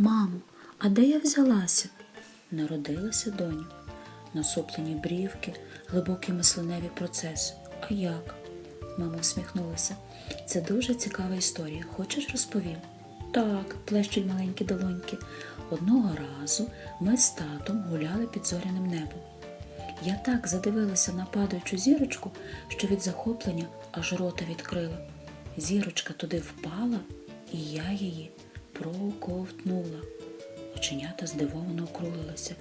Мамо, а де я взялася? Народилася доню. Насуплені брівки, глибокі мисленеві процеси. А як? Мама всміхнулася. Це дуже цікава історія. Хочеш розповім? Так, плещуть маленькі долоньки. Одного разу ми з татом гуляли під зоряним небом. Я так задивилася на падаючу зірочку, що від захоплення аж рота відкрила. Зірочка туди впала, і я її проковтнула. Оченята здивовано округлилися.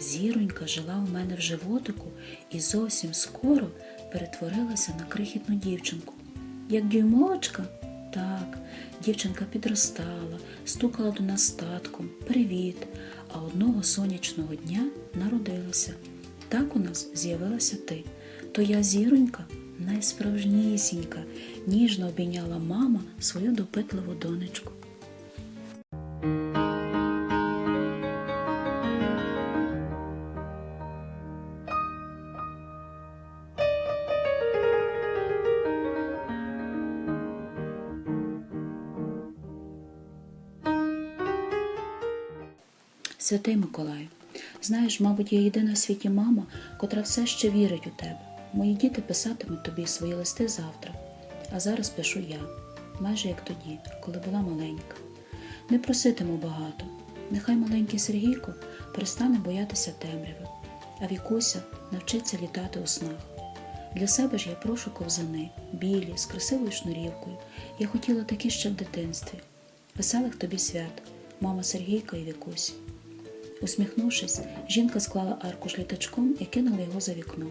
Зіронька жила у мене в животику і зовсім скоро перетворилася на крихітну дівчинку. Як дюймовочка? Так, дівчинка підростала, стукала до нас статком Привіт. А одного сонячного дня народилася. Так у нас з'явилася ти. То я зіронька, найсправжнісінька, ніжно обійняла мама свою допитливу донечку. Святий Миколаю, знаєш, мабуть, я єдина в світі мама, котра все ще вірить у тебе. Мої діти писатимуть тобі свої листи завтра, а зараз пишу я, майже як тоді, коли була маленька. Не проситиму багато. Нехай маленький Сергійко перестане боятися темряви, а Вікуся навчиться літати у снах. Для себе ж я прошу ковзани, білі, з красивою шнурівкою. Я хотіла такі ще в дитинстві. Веселих тобі свят, мама Сергійка і Вікуся. Усміхнувшись, жінка склала аркуш літачком і кинула його за вікно.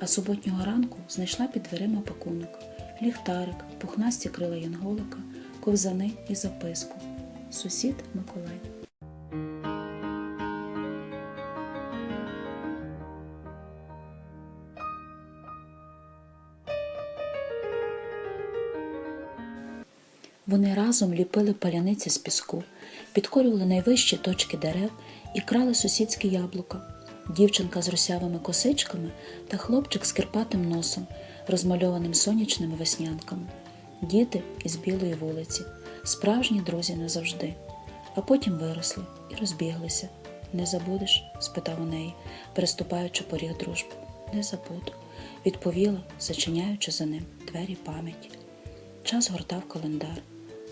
А суботнього ранку знайшла під дверима пакунок, ліхтарик, пухнасті крила янголика, ковзани і записку. Сусід Миколай. Вони разом ліпили паляниці з піску, підкорювали найвищі точки дерев і крали сусідські яблука. Дівчинка з русявими косичками та хлопчик з кирпатим носом, розмальованим сонячними веснянками, діти із білої вулиці, справжні друзі назавжди. А потім виросли і розбіглися. Не забудеш? спитав у неї, переступаючи поріг дружби. Не забуду, відповіла, зачиняючи за ним двері пам'яті. Час гортав календар.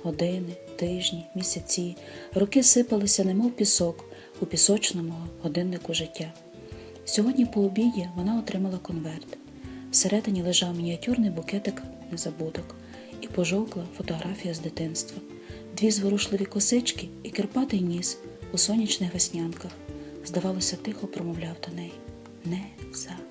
Години, тижні, місяці, роки сипалися, немов пісок у пісочному годиннику життя. Сьогодні по обіді вона отримала конверт. Всередині лежав мініатюрний букетик незабудок і пожовкла фотографія з дитинства, дві зворушливі косички і кирпатий ніс у сонячних веснянках. Здавалося, тихо промовляв до неї не забудь.